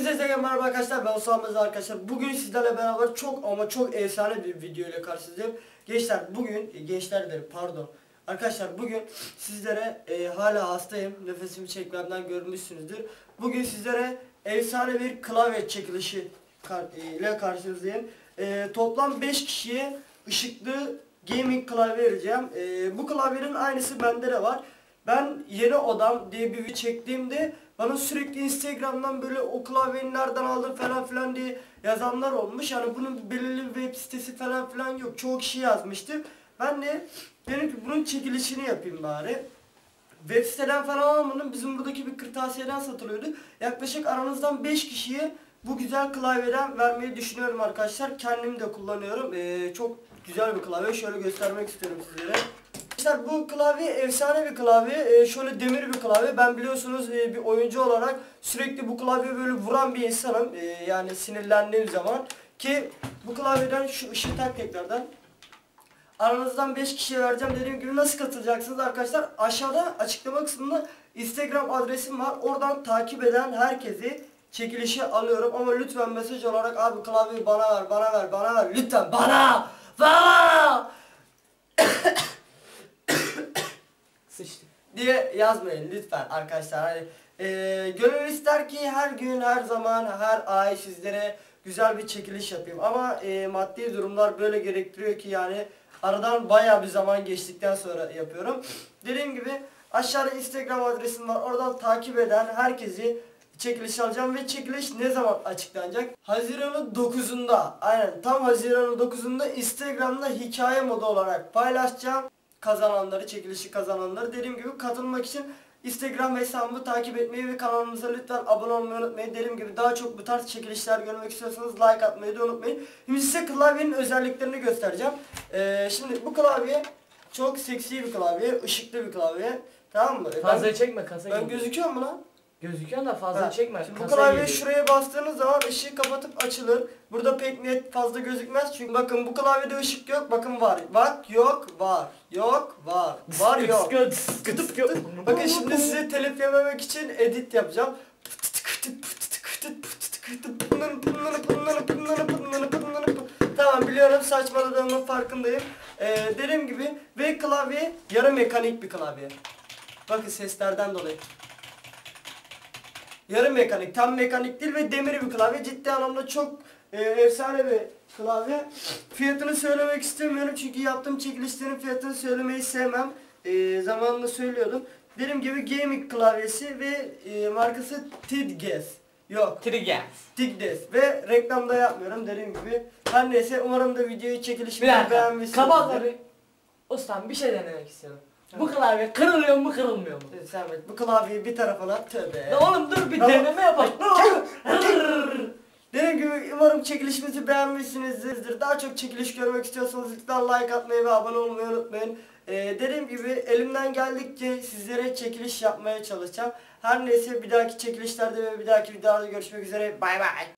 Hepinize selam merhaba arkadaşlar ben Osman Mezar arkadaşlar. Bugün sizlerle beraber çok ama çok efsane bir video ile karşınızdayım. Gençler bugün, gençler derim pardon. Arkadaşlar bugün sizlere e, hala hastayım nefesimi çekmemden görmüşsünüzdür. Bugün sizlere efsane bir klavye çekilişi kar, e, ile karşınızdayım. E, Toplam 5 kişiye ışıklı gaming klavye vereceğim. E, Bu klavyenin aynısı bende de var ben yeni odam diye bir video çektiğimde bana sürekli Instagram'dan böyle o klavyeyi nereden aldın falan filan diye yazanlar olmuş. Yani bunun belirli bir web sitesi falan filan yok. Çoğu kişi yazmıştı. Ben de dedim ki bunun çekilişini yapayım bari. Web siteden falan almadım. Bizim buradaki bir kırtasiyeden satılıyordu. Yaklaşık aranızdan 5 kişiye bu güzel klavyeden vermeyi düşünüyorum arkadaşlar. Kendim de kullanıyorum. Ee, çok güzel bir klavye. Şöyle göstermek istiyorum sizlere. Arkadaşlar bu klavye efsane bir klavye. Ee, şöyle demir bir klavye. Ben biliyorsunuz e, bir oyuncu olarak sürekli bu klavye böyle vuran bir insanım. Ee, yani sinirlendiğim zaman. Ki bu klavyeden şu ışığı tak tekrardan. Aranızdan 5 kişiye vereceğim. Dediğim gibi nasıl katılacaksınız arkadaşlar? Aşağıda açıklama kısmında Instagram adresim var. Oradan takip eden herkesi çekilişe alıyorum. Ama lütfen mesaj olarak abi klavyeyi bana ver, bana ver, bana ver. Lütfen bana! Bana! Sıçtı. diye yazmayın lütfen arkadaşlar. Hani, eee gönül ister ki her gün, her zaman, her ay sizlere güzel bir çekiliş yapayım. Ama eee, maddi durumlar böyle gerektiriyor ki yani aradan bayağı bir zaman geçtikten sonra yapıyorum. Dediğim gibi aşağıda Instagram adresim var. Oradan takip eden herkesi çekiliş alacağım ve çekiliş ne zaman açıklanacak? Haziran'ın 9'unda. Aynen tam Haziran'ın 9'unda Instagram'da hikaye modu olarak paylaşacağım kazananları, çekilişi kazananları. Dediğim gibi katılmak için Instagram hesabımı takip etmeyi ve kanalımıza lütfen abone olmayı unutmayın. Dediğim gibi daha çok bu tarz çekilişler görmek istiyorsanız like atmayı da unutmayın. Şimdi size klavyenin özelliklerini göstereceğim. Ee, şimdi bu klavye çok seksi bir klavye, ışıklı bir klavye. Tamam mı? Fazla ben, çekme kasa ben gibi. gözüküyor mu lan? Gözüküyor da fazla Ha, çekme. Şimdi bu klavye şuraya bastığınız zaman ışığı kapatıp açılır. Burada pek net fazla gözükmez çünkü bakın bu klavyede ışık yok. Bakın var. Bak yok var. Yok var. Var yok. Bakın şimdi size telif yememek için edit yapacağım. Tamam biliyorum saçmaladığımın farkındayım. Ee, dediğim gibi ve klavye yarı mekanik bir klavye. Bakın seslerden dolayı. Yarı mekanik, tam mekanik değil ve demir bir klavye. Ciddi anlamda çok e, efsane bir klavye. Fiyatını söylemek istemiyorum çünkü yaptığım çekilişlerin fiyatını söylemeyi sevmem. E, zamanında söylüyordum. Dediğim gibi gaming klavyesi ve e, markası Tidges. Yok, Trigger. Tigdes ve reklamda yapmıyorum dediğim gibi. Her neyse umarım da videoyu çekilişimi beğenmişsinizdir. Kabak abi. Ustam bir şey denemek istiyorum. Bu klavye kırılıyor mu kırılmıyor mu? Servet bu klavyeyi bir tarafa at. Tövbe. Ya oğlum dur bir Tamam. deneme yapalım. Ne olur. Dediğim gibi umarım çekilişimizi beğenmişsinizdir. Daha çok çekiliş görmek istiyorsanız lütfen like atmayı ve abone olmayı unutmayın. Ee, dediğim gibi elimden geldikçe sizlere çekiliş yapmaya çalışacağım. Her neyse bir dahaki çekilişlerde ve bir dahaki videolarda görüşmek üzere. Bay bay.